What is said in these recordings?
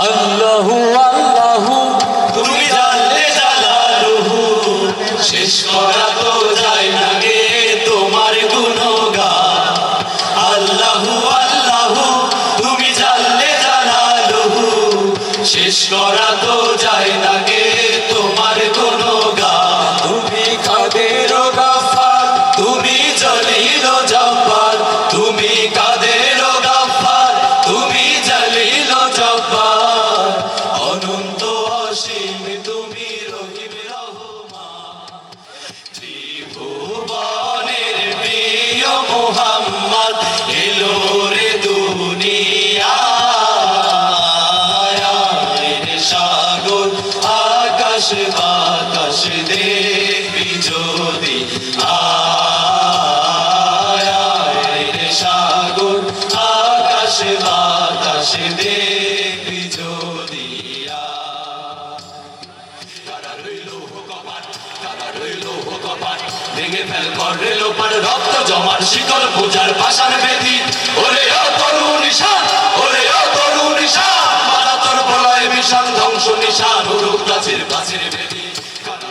আল্লাহু আল্লাহু, তুমি জানলে জালালুহু। শেষ করা তো তুমি জানলে জালালুহু। শেষ করা তো যায় না গে Morra ভেঙে ফেল করে লোপার রক্ত জমার শিকল পূজার পাশার বেদি। ওরে ও তরু নিশান ওরে ও তরু নিশান মারা তোর প্রলয় বিশাল ধ্বংস, নিশান উরুক গাছের গাছের বেদি। কারা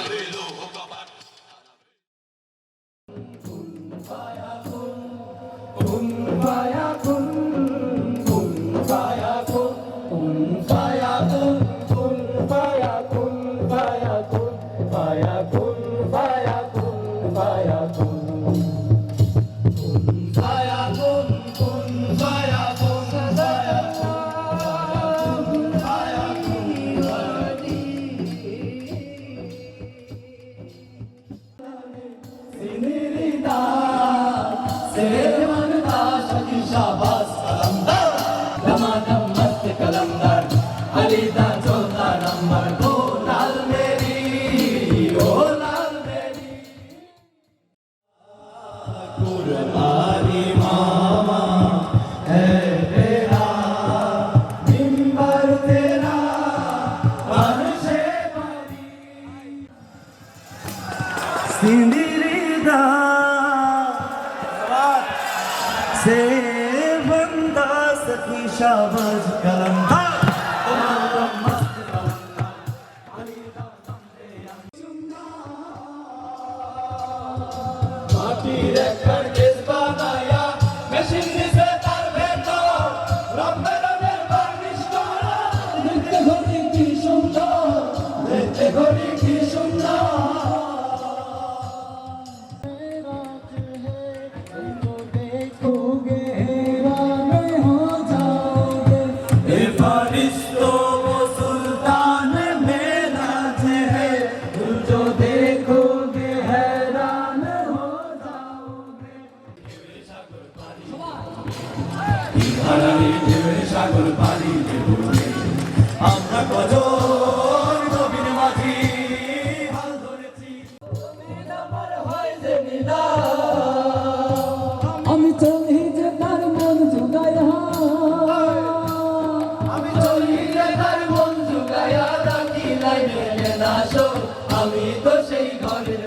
सिंदरी दा से बंदा सखी शाबाज का মেলে আমি তো সেই ঘরের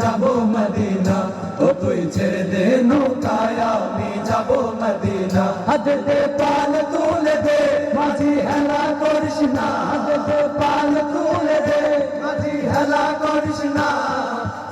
যাব মদিনা ও তুই ছেড়ে দে নৌকায় আমি যাব মদিনা হাতে দে পাল তুলে দে মাঝি হেলা করিস না হাতে দে পাল দে মাঝি হেলা করিস না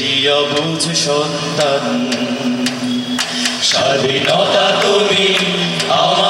একটি অবুঝ সন্তান স্বাধীনতা তুমি আমার